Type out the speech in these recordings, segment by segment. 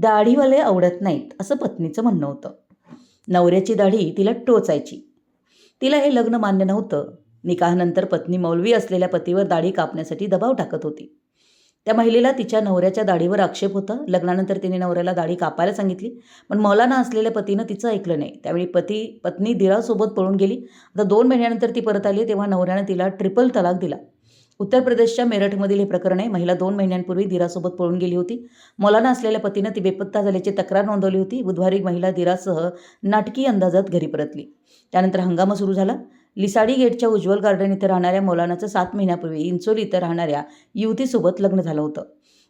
दाढीवाले आवडत नाहीत असं पत्नीचं म्हणणं होतं. नवऱ्याची दाढी तिला टोचायची. तिला हे लग्न मान्य नव्हतं. निकाहानंतर पत्नी मौलवी असलेल्या पतीवर दाढी कापण्यासाठी दबाव टाकत होती. त्या महिलेला तिच्या नवऱ्याच्या दाढीवर आक्षेप होता. लग्नानंतर तिने नवऱ्याला दाढी कापायला सांगितली पण मौलाना असलेल्या पतीनं तिचं ऐकलं नाही. त्यावेळी पती पत्नी दिरासोबत पळून गेली. आता दोन महिन्यानंतर ती परत आली तेव्हा नवऱ्यानं तिला ट्रिपल तलाक दिला. उत्तर प्रदेशच्या मेरठमधील हे प्रकरण आहे. महिला दोन महिन्यांपूर्वी दिरासोबत पळून गेली होती. मौलाना असलेल्या पतीनं ती बेपत्ता झाल्याची तक्रार नोंदवली होती. बुधवारी महिला दिरासह नाटकी अंदाजात घरी परतली. त्यानंतर हंगामा सुरू झाला. लिसाडी गेटच्या उज्ज्वल गार्डन इथं राहणाऱ्या मौलानाचं सात महिन्यापूर्वी इंचोली इथं राहणाऱ्या युवतीसोबत लग्न झालं होतं.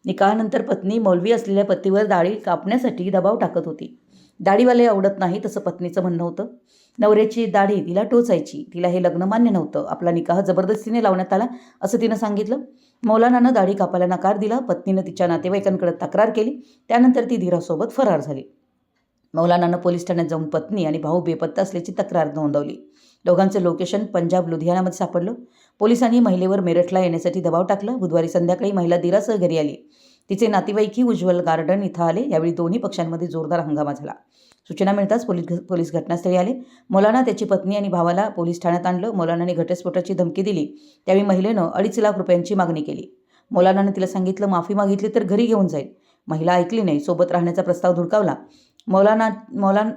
निकाहानंतर पत्नी मौलवी असलेल्या पतीवर दाढी कापण्यासाठी दबाव टाकत होती. दाढीवाले आवडत नाही तसं पत्नीचं म्हणणं होतं. नवऱ्याची दाढी तिला टोचायची. तिला हे लग्न मान्य नव्हतं. आपला निकाह जबरदस्तीने लावण्यात आला असं तिनं सांगितलं. मौलानानं दाढी कापायला नकार दिला. पत्नीनं तिच्या नातेवाईकांकडे तक्रार केली. त्यानंतर ती धीरासोबत फरार झाली. मौलानानं पोलीस ठाण्यात जाऊन पत्नी आणि भाऊ बेपत्ता असल्याची तक्रार नोंदवली. दोघांचं लोकेशन पंजाब लुधियानामध्ये सापडलं. पोलिसांनी महिलेवर मेरठला येण्यासाठी दबाव टाकला. बुधवारी संध्याकाळी महिला दिरासह घरी आली. तिचे नातेवाईकही उज्ज्वल गार्डन इथं आले. यावेळी दोन्ही पक्षांमध्ये जोरदार हंगामा झाला. सूचना मिळताच पोलीस पोलीस घटनास्थळी आले. मौलाना त्याची पत्नी आणि भावाला पोलीस ठाण्यात आणलं. मौलानाने घटस्फोटाची धमकी दिली. त्यावेळी महिलेनं अडीच लाख रुपयांची मागणी केली. मौलानानं तिला सांगितलं माफी मागितली तर घरी घेऊन जाईल. महिला ऐकली नाही. सोबत राहण्याचा प्रस्ताव धुडकावला. मौलाना मौलान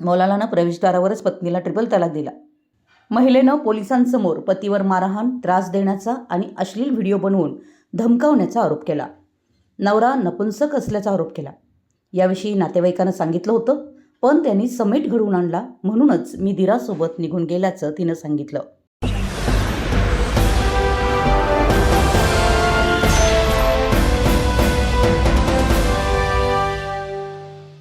मौलानानं प्रवेशद्वारावरच पत्नीला ट्रिपल तलाक दिला. महिलेनं पोलिसांसमोर पतीवर मारहाण त्रास देण्याचा आणि अश्लील व्हिडिओ बनवून धमकावण्याचा आरोप केला. नवरा नपुंसक असल्याचा आरोप केला. याविषयी नातेवाईकानं सांगितलं होतं पण त्यांनी समेट घडवून आणला म्हणूनच मी दिरासोबत निघून गेल्याचं तिनं सांगितलं.